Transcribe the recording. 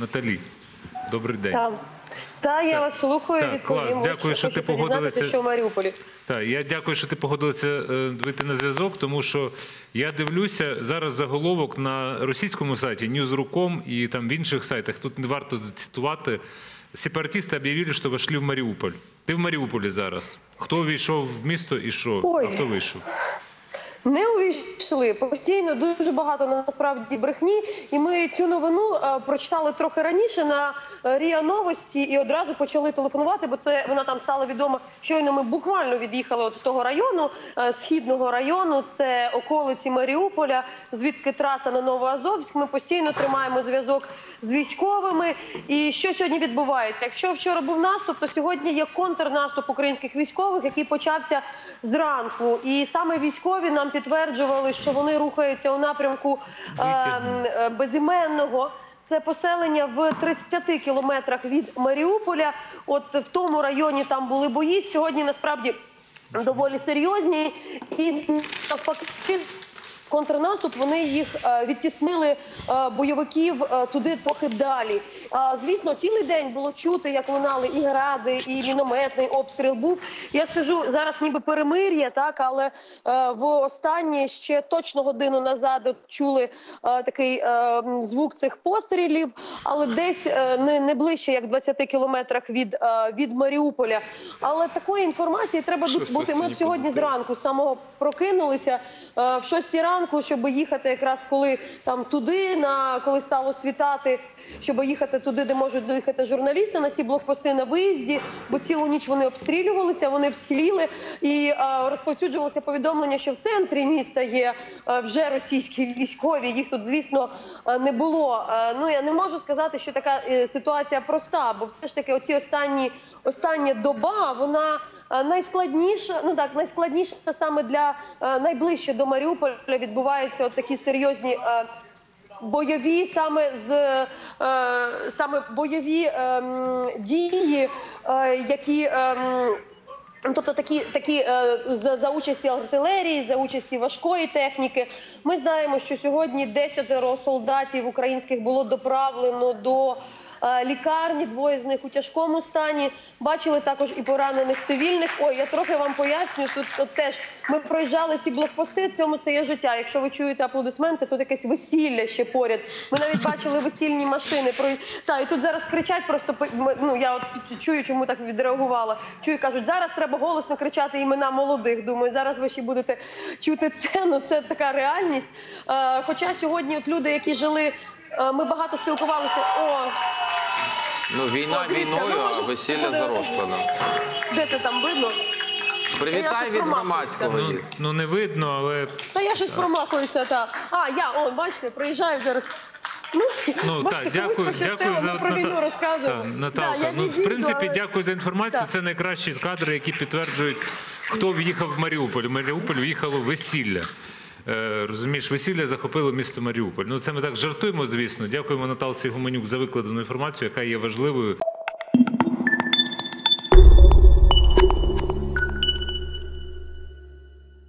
Наталі, добрий день. Та, та я вас слухаю, Так, відповім. клас, дякую, що ти погодилася. що в Маріуполі. Так, я дякую, що ти погодилася е, вийти на зв'язок, тому що я дивлюся зараз заголовок на російському сайті Newsroom і там в інших сайтах. Тут не варто цитувати. Сепаратисти об'явили, що вийшли в Маріуполь. Ти в Маріуполі зараз. Хто увійшов в місто і що? Ой. А хто вийшов? Не увійшли постійно дуже багато насправді брехні. І ми цю новину е, прочитали трохи раніше на е, Ріа Новості і одразу почали телефонувати, бо це вона там стала відома. Щойно ми буквально від'їхали от того району, е, східного району. Це околиці Маріуполя, звідки траса на Новоазовськ. Ми постійно тримаємо зв'язок з військовими. І що сьогодні відбувається? Якщо вчора був наступ, то сьогодні є контрнаступ українських військових, який почався зранку. І саме військові нам підтверджували, що вони рухаються у напрямку е, е, безіменного. Це поселення в 30 кілометрах від Маріуполя. От в тому районі там були бої. Сьогодні насправді доволі серйозні і навпаки. Контрнаступ вони їх е, відтіснили е, бойовиків е, туди трохи далі. Звісно, цілий день було чути, як лунали і гради, і мінометний обстріл був. Я скажу зараз, ніби перемир'я, так але в останнє ще точно годину назад чули такий звук цих пострілів, але десь не, не ближче як 20 кілометрах від, від Маріуполя. Але такої інформації треба тут бути. Ми сьогодні зранку з самого прокинулися в 6 ранку, щоб їхати якраз коли там туди, на коли стало світати, щоб їхати туди, де можуть доїхати журналісти на ці блокпости на виїзді, бо цілу ніч вони обстрілювалися, вони вціліли і е, розповсюджувалося повідомлення, що в центрі міста є е, вже російські військові. Їх тут, звісно, е, не було. Е, ну я не можу сказати, що така ситуація проста, бо все ж таки, оці останні остання доба, вона найскладніша. Ну так, найскладніша саме для найближче до Маріуполя відбуваються от такі серйозні. е, Бойові саме з е, саме бойові ем, дії, е, які ем, Тобто такі, такі е, за, за участі артилерії, за участі важкої техніки. Ми знаємо, що сьогодні 10 солдатів українських було доправлено до е, лікарні. Двоє з них у тяжкому стані. Бачили також і поранених цивільних. Ой, я трохи вам поясню. Тут, тут теж ми проїжджали ці блокпости. Цьому це є життя. Якщо ви чуєте аплодисменти, тут якесь весілля ще поряд. Ми навіть бачили весільні машини. Про та і тут зараз кричать. Просто ну я от чую, чому так відреагувала. Чую, кажуть, зараз треба голосно кричати імена молодих. Думаю, зараз ви ще будете чути це. Ну це така реальність. Е, хоча сьогодні, от люди, які жили, е, ми багато спілкувалися. О, Ну, війна війною, ну, а весілля за розкладом. де це там видно? Привітай від громадського. Ну, ну не видно, але Та я щось промахуюся. Та а я о, бачите, приїжджаю зараз. Ну, Ну так, дякую, дякую за про війну Да, Наталка. я ну, в відійду, принципі, але- дякую за інформацію. Так. Це найкращі кадри, які підтверджують, хто в'їхав в Маріуполь. В Маріуполь в'їхало весілля. Е, розумієш, весілля захопило місто Маріуполь. Ну це ми так жартуємо, звісно. Дякуємо Наталці Гуменюк за викладену інформацію, яка є важливою.